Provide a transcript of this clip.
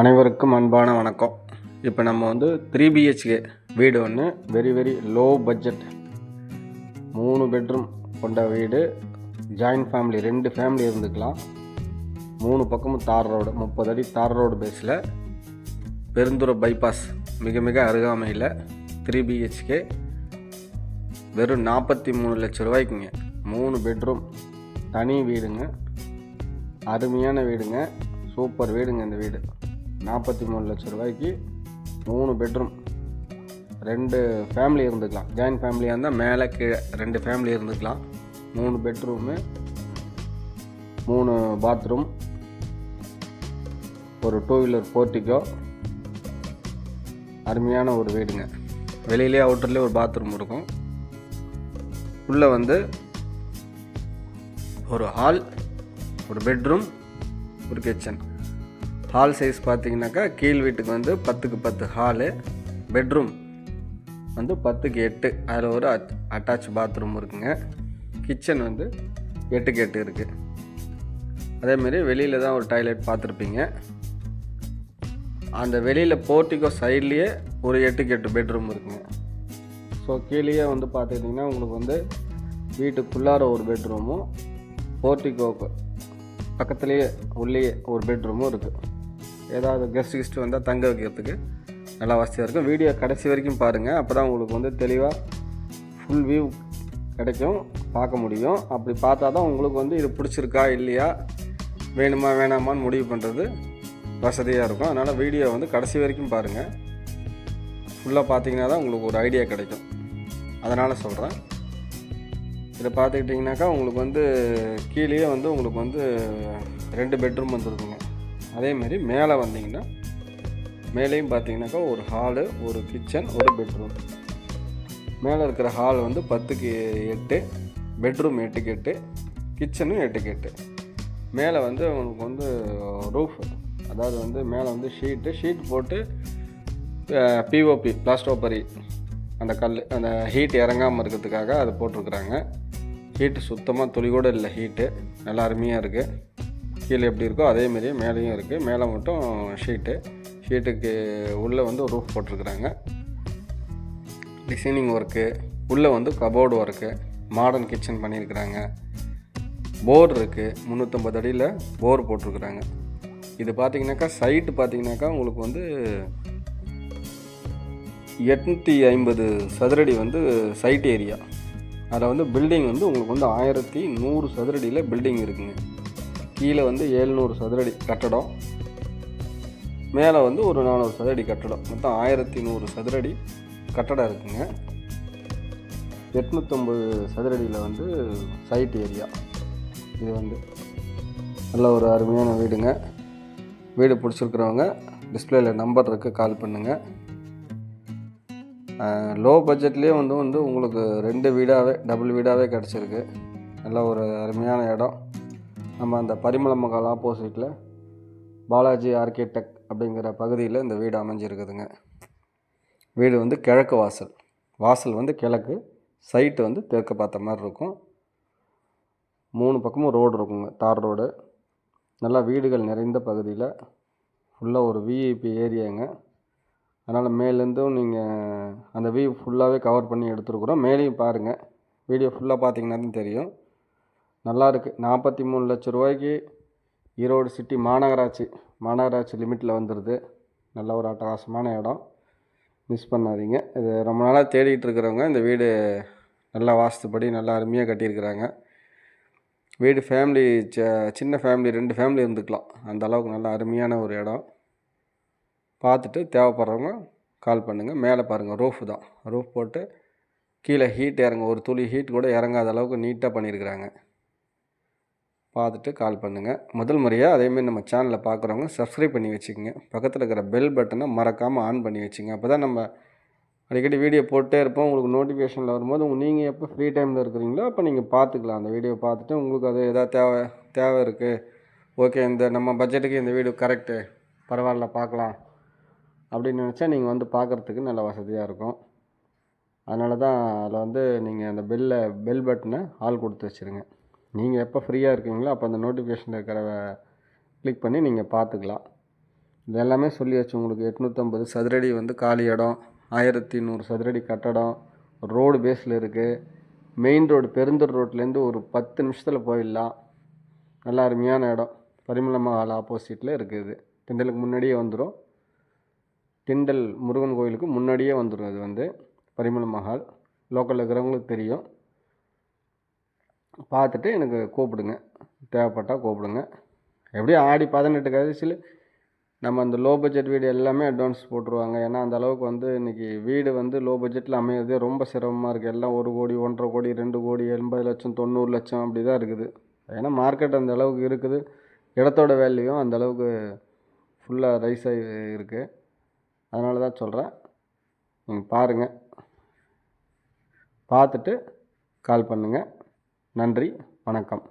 அனைவருக்கும் அன்பான வணக்கம். இப்போ நம்ம வந்து த்ரீ பிஹெச்கே வீடு ஒன்று வெரி வெரி லோ பட்ஜெட் மூணு பெட்ரூம் கொண்ட வீடு. ஜாயின்ட் ஃபேமிலி ரெண்டு ஃபேமிலி இருந்துக்கலாம். மூணு பக்கமும் தார் ரோடு முப்பது அடி தார் ரோடு பேஸில் பெருந்துறை பைபாஸ் மிக மிக அருகாமையில் த்ரீ பிஹெச்கே வெறும் நாற்பத்தி மூணு லட்ச ரூபாய்க்குங்க. மூணு பெட்ரூம் தனி வீடுங்க. அருமையான வீடுங்க. சூப்பர் வீடுங்க இந்த வீடு. நாற்பத்தி மூணு லட்ச ரூபாய்க்கு மூணு பெட்ரூம் ரெண்டு ஃபேமிலி இருந்துக்கலாம். ஜாயின்ட் ஃபேமிலியாக இருந்தால் மேலே கீழே ரெண்டு ஃபேமிலி இருந்துக்கலாம். மூணு பெட்ரூமு மூணு பாத்ரூம் ஒரு டூ வீலர் போர்ட்டிக்கோ அருமையான ஒரு வீடுங்க. வெளியிலே அவுட்டர்லேயே ஒரு பாத்ரூம் இருக்கும். உள்ளே வந்து ஒரு ஹால் ஒரு பெட்ரூம் ஒரு கிச்சன் ஹால் சைஸ் பார்த்தீங்கன்னாக்கா கீழ் வீட்டுக்கு வந்து பத்துக்கு பத்து ஹாலு பெட்ரூம் வந்து பத்துக்கு எட்டு அதில் ஒரு அட்டாச் பாத்ரூம் இருக்குங்க. கிச்சன் வந்து எட்டுக்கு எட்டு இருக்குது அதேமாரி வெளியில் தான் ஒரு டாய்லெட் பார்த்துருப்பீங்க. அந்த வெளியில் போர்ட்டிக்கோ சைட்லேயே ஒரு எட்டுக்கு எட்டு பெட்ரூம் இருக்குங்க. ஸோ கீழேயே வந்து பார்த்துக்கிட்டிங்கன்னா உங்களுக்கு வந்து வீட்டுக்குள்ளார ஒரு பெட்ரூமும் போர்ட்டிக்கோக்கு பக்கத்துலேயே உள்ளேயே ஒரு பெட்ரூமும் இருக்குது ஏதாவது கெஸ்ட் கிஸ்ட் வந்தால் தங்க வைக்கிறதுக்கு நல்லா வசதியாக இருக்கும். வீடியோ கடைசி வரைக்கும் பாருங்கள் அப்போ தான் உங்களுக்கு வந்து தெளிவாக ஃபுல் வியூ கிடைக்கும். பார்க்க முடியும். அப்படி பார்த்தா தான் உங்களுக்கு வந்து இது பிடிச்சிருக்கா இல்லையா வேணுமா வேணாமான்னு முடிவு பண்ணுறது வசதியாக இருக்கும். அதனால் வீடியோ வந்து கடைசி வரைக்கும் பாருங்கள் ஃபுல்லாக பார்த்தீங்கன்னா தான் உங்களுக்கு ஒரு ஐடியா கிடைக்கும். அதனால் சொல்கிறேன் இதை பார்த்துக்கிட்டிங்கனாக்கா உங்களுக்கு வந்து கீழேயே வந்து உங்களுக்கு வந்து ரெண்டு பெட்ரூம் வந்துருக்குங்க. அதேமாரி மேலே வந்தீங்கன்னா மேலேயும் பார்த்தீங்கன்னாக்கா ஒரு ஹாலு ஒரு கிச்சன் ஒரு பெட்ரூம். மேலே இருக்கிற ஹால் வந்து பத்துக்கு எட்டு பெட்ரூம் எட்டுக்கு எட்டு கிச்சனும் எட்டுக்கு எட்டு. மேலே வந்து உங்களுக்கு வந்து ரூஃப் அதாவது வந்து மேலே வந்து ஷீட்டு ஷீட் போட்டு பிஓபி பிளாஸ்டோபரி அந்த கல் அந்த ஹீட் இறங்காமல் இருக்கிறதுக்காக அது போட்டிருக்குறாங்க. ஹீட்டு சுத்தமாக துளி கூட இல்லை ஹீட்டு. நல்லா அருமையாக இருக்குது கீழே எப்படி இருக்கோ அதே மாதிரியே மேலேயும் இருக்குது மேலே மட்டும் ஷீட்டு ஷீட்டுக்கு உள்ளே வந்து ரூஃப் போட்டிருக்குறாங்க. டிசைனிங் ஒர்க்கு உள்ளே வந்து கபோர்டு ஒர்க்கு மாடர்ன் கிச்சன் பண்ணியிருக்கிறாங்க. போர் இருக்குது முந்நூற்றம்பது அடியில் போர் போட்டிருக்குறாங்க. இது பார்த்தீங்கன்னாக்கா சைட்டு பார்த்தீங்கன்னாக்கா உங்களுக்கு வந்து எட்நூற்றி ஐம்பது சதுரடி வந்து சைட் ஏரியா அதில் வந்து பில்டிங் வந்து உங்களுக்கு வந்து ஆயிரத்தி நூறு சதுரடியில் பில்டிங் இருக்குங்க. கீழே வந்து ஏழ்நூறு சதுரடி கட்டடம். மேலே வந்து ஒரு நானூறு சதுரடி கட்டடம். மொத்தம் ஆயிரத்தி நூறு சதுரடி கட்டடம் இருக்குங்க. எட்நூற்றம்பது சதுரடியில் வந்து சைட் ஏரியா இது வந்து நல்ல ஒரு அருமையான வீடுங்க. வீடு பிடிச்சிருக்கிறவங்க டிஸ்பிளேல நம்பர் இருக்குது கால் பண்ணுங்கள் லோ பட்ஜெட்லேயே வந்து வந்து உங்களுக்கு ரெண்டு வீடாகவே டபுள் வீடாகவே கிடச்சிருக்கு. நல்ல ஒரு அருமையான இடம். நம்ம அந்த பரிமள மகால் ஆப்போசிட்டில் பாலாஜி ஆர்கிடெக்ட் அப்படிங்கிற பகுதியில் இந்த வீடு அமைஞ்சிருக்குதுங்க. வீடு வந்து கிழக்கு வாசல். வாசல் வந்து கிழக்கு சைட்டு வந்து தெற்கு பார்த்த மாதிரி இருக்கும். மூணு பக்கமும் ரோடு இருக்குங்க தார் ரோடு நல்லா வீடுகள் நிறைந்த பகுதியில் ஃபுல்லாக ஒரு விஐபி ஏரியாங்க அதனால் மேலேருந்தும் நீங்கள் அந்த வியூ ஃபுல்லாகவே கவர் பண்ணி எடுத்துருக்குறோம். மேலேயும் பாருங்கள் வீடியோ ஃபுல்லாக பார்த்தீங்கன்னா தான் தெரியும். நல்லா இருக்குது நாற்பத்தி மூணு லட்ச ரூபாய்க்கு ஈரோடு சிட்டி மாநகராட்சி மாநகராட்சி லிமிட்டில் வந்துடுது நல்ல ஒரு அட்டகாசமான இடம். மிஸ் பண்ணாதீங்க. இது ரொம்ப நாளாக தேடிகிட்டு இருக்கிறவங்க இந்த வீடு நல்லா வாஸ்துப்படி நல்லா அருமையாக கட்டியிருக்கிறாங்க. வீடு ஃபேமிலி ச சின்ன ஃபேமிலி ரெண்டு ஃபேமிலி இருந்துக்கலாம். அந்த அளவுக்கு நல்லா அருமையான ஒரு இடம். பார்த்துட்டு தேவைப்படுறவங்க கால் பண்ணுங்கள் மேலே பாருங்கள் ரூஃப் தான். ரூஃப் போட்டு கீழே ஹீட் இறங்க ஒரு துளி ஹீட் கூட இறங்காத அளவுக்கு நீட்டாக பண்ணியிருக்கிறாங்க. பார்த்துட்டு கால் பண்ணுங்கள் முதல் முறையாக அதேமாரி நம்ம சேனலை பார்க்குறவங்க சப்ஸ்கிரைப் பண்ணி வச்சுக்கோங்க. பக்கத்தில் இருக்கிற பெல் பட்டனை மறக்காமல் ஆன் பண்ணி வச்சுங்க அப்போ தான் நம்ம அடிக்கடி வீடியோ போட்டே இருப்போம். உங்களுக்கு நோட்டிஃபிகேஷனில் வரும்போது உங்கள் நீங்கள் எப்போ ஃப்ரீ டைமில் இருக்கிறீங்களோ அப்போ நீங்கள் பார்த்துக்கலாம். அந்த வீடியோ பார்த்துட்டு உங்களுக்கு அது எதாவது தேவை தேவை இருக்குது ஓகே இந்த நம்ம பட்ஜெட்டுக்கு இந்த வீடியோ கரெக்டு பரவாயில்ல பார்க்கலாம். அப்படின்னு நினச்சா நீங்கள் வந்து பார்க்குறதுக்கு நல்ல வசதியாக இருக்கும். அதனால தான் அதில் வந்து நீங்கள் அந்த பெல்லை பெல் பட்டனை ஆள் கொடுத்து வச்சுருங்க. நீங்கள் எப்போ ஃப்ரீயாக இருக்கீங்களோ அப்போ அந்த நோட்டிஃபிகேஷன் இருக்கிற கிளிக் பண்ணி நீங்கள் பார்த்துக்கலாம் இது எல்லாமே சொல்லியாச்சு உங்களுக்கு. எட்நூற்றம்பது சதுரடி வந்து காலி இடம் ஆயிரத்தி நூறு சதுரடி கட்டடம் ரோடு பேஸில் இருக்குது மெயின் ரோடு பெருந்தூர் ரோட்லேருந்து ஒரு பத்து நிமிஷத்தில் போயிடலாம். நல்ல அருமையான இடம். பரிமள மஹால் ஆப்போசிட்டில் இருக்குது திண்டலுக்கு முன்னாடியே வந்துடும் திண்டல் முருகன் கோயிலுக்கு முன்னாடியே வந்துடும் அது வந்து பரிமள மஹால். லோக்கலில் இருக்கிறவங்களுக்கு தெரியும். பார்த்துட்டு எனக்கு கூப்பிடுங்க. தேவைப்பட்டால் கூப்பிடுங்க. எப்படியும் ஆடி பதினெட்டு கழிச்சில் நம்ம அந்த லோ பட்ஜெட் வீடு எல்லாமே அட்வான்ஸ் போட்டுருவாங்க. ஏன்னா அந்த அளவுக்கு வந்து இன்றைக்கி வீடு வந்து லோ பட்ஜெட்டில் அமையிறதே ரொம்ப சிரமமாக இருக்குது எல்லாம் ஒரு கோடி ஒன்றரை கோடி ரெண்டு கோடி எண்பது லட்சம் தொண்ணூறு லட்சம் அப்படி தான் இருக்குது. ஏன்னா மார்க்கெட் அந்த அளவுக்கு இருக்குது. இடத்தோட வேல்யூவும் அந்த அளவுக்கு ஃபுல்லாக ரைஸ் ஆகி இருக்குது அதனால தான் சொல்கிறேன் நீங்கள் பாருங்கள் பார்த்துட்டு கால் பண்ணுங்கள் நன்றி வணக்கம்.